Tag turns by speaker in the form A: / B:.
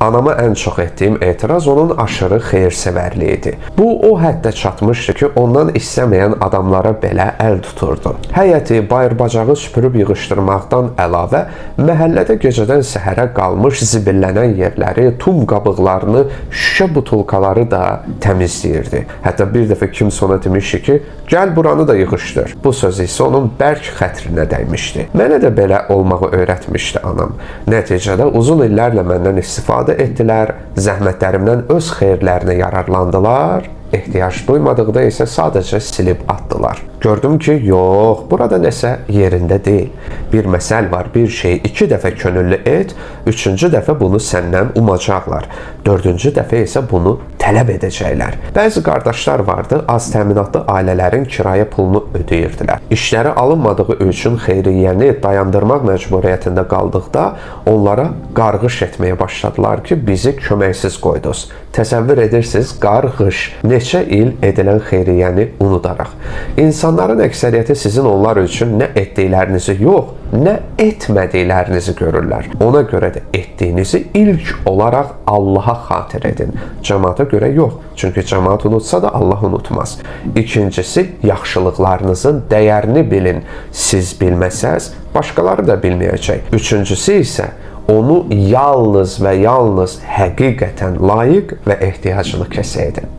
A: Anama ən çox etdiyim etiraz onun aşırı xeyrsevərliyi idi. Bu o həddə çatmışdı ki, ondan istəməyən adamlara belə əl tuturdu. Həyəti, bayır-bacağı süpürüb yığışdırmaqdan əlavə məhəllədə gecədən səhərə qalmış zibillənən yerləri, tum qabıqlarını, şüşə butulkaları da təmizləyirdi. Hətta bir dəfə kimsə ona demişdi ki, gəl buranı da yığışdır. Bu söz isə onun bərk xətrinə dəymişdi. Mənə də belə olmağı öyrətmişdi anam. Nəticədə uzun illərlə məndən istifadə etdilər, zəhmətlərimdən öz xeyirlərinə yararlandılar ehtiyac duymadıqda isə sadəcə silib atdılar. Gördüm ki, yox, burada nəsə yerində deyil. Bir məsəl var, bir şeyi iki dəfə könüllü et, üçüncü dəfə bunu səndən umacaqlar. Dördüncü dəfə isə bunu tələb edəcəklər. Bəzi qardaşlar vardı, az təminatlı ailələrin kirayə pulunu ödəyirdilər. İşləri alınmadığı üçün xeyriyyəni dayandırmaq məcburiyyətində qaldıqda onlara qarğış etməyə başladılar ki, bizi köməksiz qoydunuz. Təsəvvür edirsiniz, qarğış neçə il edilən xeyriyyəni unudaraq. İnsanların əksəriyyəti sizin onlar üçün nə etdiklərinizi yox, nə etmədiklərinizi görürlər. Ona görə də etdiyinizi ilk olaraq Allaha xatir edin. Cəmaata görə yox. Çünki cəmaat unutsa da Allah unutmaz. İkincisi, yaxşılıqlarınızın dəyərini bilin. Siz bilməsəz, başqaları da bilməyəcək. Üçüncüsü isə onu yalnız və yalnız həqiqətən layiq və ehtiyaclı kəsə edin.